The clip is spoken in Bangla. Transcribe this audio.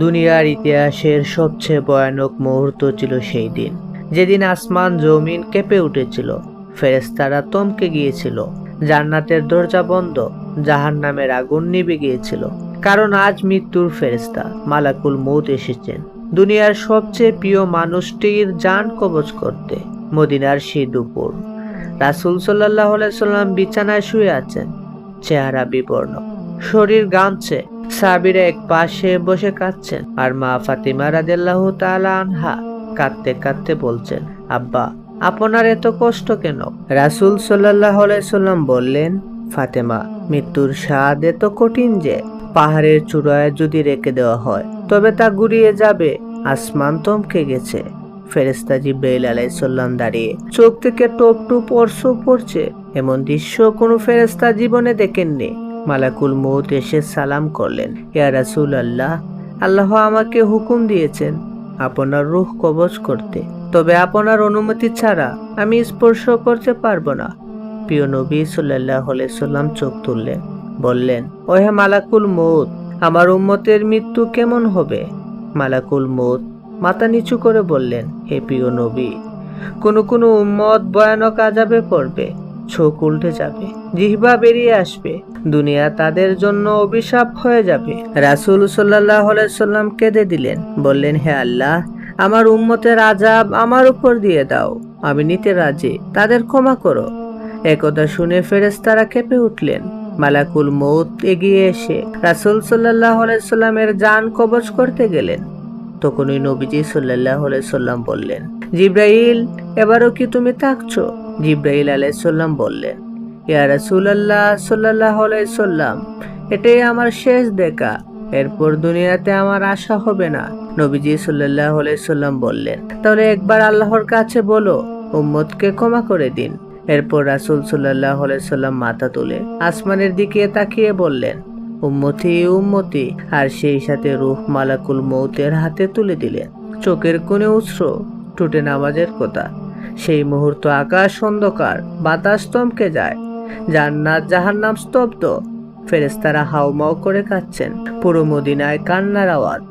দুনিয়ার ইতিহাসের সবচেয়ে ভয়ানক মুহূর্ত ছিল সেই দিন। যেদিন আসমান জমিন কেঁপে উঠেছিল ফেরেস্তারা তমকে গিয়েছিল, জান্নাতের দরজা বন্ধ জাহান নামের আগুন নিভে গিয়েছিল। কারণ আজ মৃত্যুর ফেরেস্তা মালাকুল মৌত এসেছেন। দুনিয়ার সবচেয়ে প্রিয় মানুষটির জান কবজ করতে মদিনার সেই দুপুর। রাসুল সাল্লাহ সাল্লাম বিছানায় শুয়ে আছেন, চেহারা বিবর্ণ, শরীর গামছে সাবিরা এক পাশে বসে কাঁদছেন আর মা ফাতিমা রাদিয়াল্লাহু তাআলা আনহা কাঁদতে কাঁদতে বলছেন, আব্বা, আপনার এত কষ্ট কেন? রাসূল আলাইহি সাল্লাম বললেন, ফাতেমা, মৃত্যুর স্বাদ এত কঠিন যে পাহাড়ের চূড়ায় যদি রেখে দেওয়া হয়, তবে তা গুড়িয়ে যাবে, আসমান থমকে গেছে। ফেরেস্তা জিব্রাইল আলাইসাল্লাম দাঁড়িয়ে চোখ থেকে টপ টুপ অর্শ পড়ছে, এমন দৃশ্য কোনো ফেরেস্তা জীবনে দেখেননি। মালাকুল মৌত এসে সালাম করলেন, ইয়া রাসূল আল্লাহ আল্লাহ আমাকে হুকুম দিয়েছেন আপনার রূহ কবজ করতে। তবে আপনার অনুমতি ছাড়া আমি স্পর্শ করতে পারব না। প্রিয় নবী সাল্লাহ সাল্লাম চোখ তুললেন, বললেন, ওহে মালাকুল মৌত আমার উম্মতের মৃত্যু কেমন হবে? মালাকুল মৌত মাথা নিচু করে বললেন, হে প্রিয় নবী, কোনো কোনো উম্মত ভয়ানক আজাবে পড়বে। চোখ উল্টে যাবে, জিহ্বা বেরিয়ে আসবে, দুনিয়া তাদের জন্য অভিশাপ হয়ে যাবে। রাসূল সাল্লাহ সাল্লাম কেঁদে দিলেন, বললেন, হে আল্লাহ, আমার উম্মতের আজাব আমার উপর দিয়ে দাও, আমি নিতে রাজি, তাদের ক্ষমা করো। একথা শুনে ফেরেশতারা কেঁপে উঠলেন। মালাকুল মৌত এগিয়ে এসে রাসূল সাল্লাহ সাল্লামের জান কবজ করতে গেলেন। তখনই নবীজি সাল্লাহ সাল্লাম বললেন, জিব্রাইল, এবারও কি তুমি থাকছো? জিব্রাইল আলাইসাল্লাম বললেন, ইয়া রাসূলুল্লাহ সাল্লাল্লাহু আলাইহি সাল্লাম, এটাই আমার শেষ দেখা। এরপর দুনিয়াতে আমার আশা হবে না। নবীজি সাল্লাল্লাহু আলাইহি সাল্লাম বললেন, তাহলে একবার আল্লাহর কাছে বলো, উম্মতকে ক্ষমা করে দিন। এরপর রাসূল সাল্লাল্লাহু আলাইহি সাল্লাম মাথা তুলে আসমানের দিকে তাকিয়ে বললেন, উম্মতি উম্মতি। আর সেই সাথে রূহ মালাকুল মৌতের হাতে তুলে দিলেন। চোখের কোণে উৎস টুটে নামাজের কথা। সেই মুহূর্ত আকাশ অন্ধকার, বাতাস থমকে যায়। জান্নাত জাহান্নাম স্তব্ধ। ফেরেস্তারা হাউমাউ করে কাচ্ছেন পুরো মদিনায় কান্নার আওয়াজ।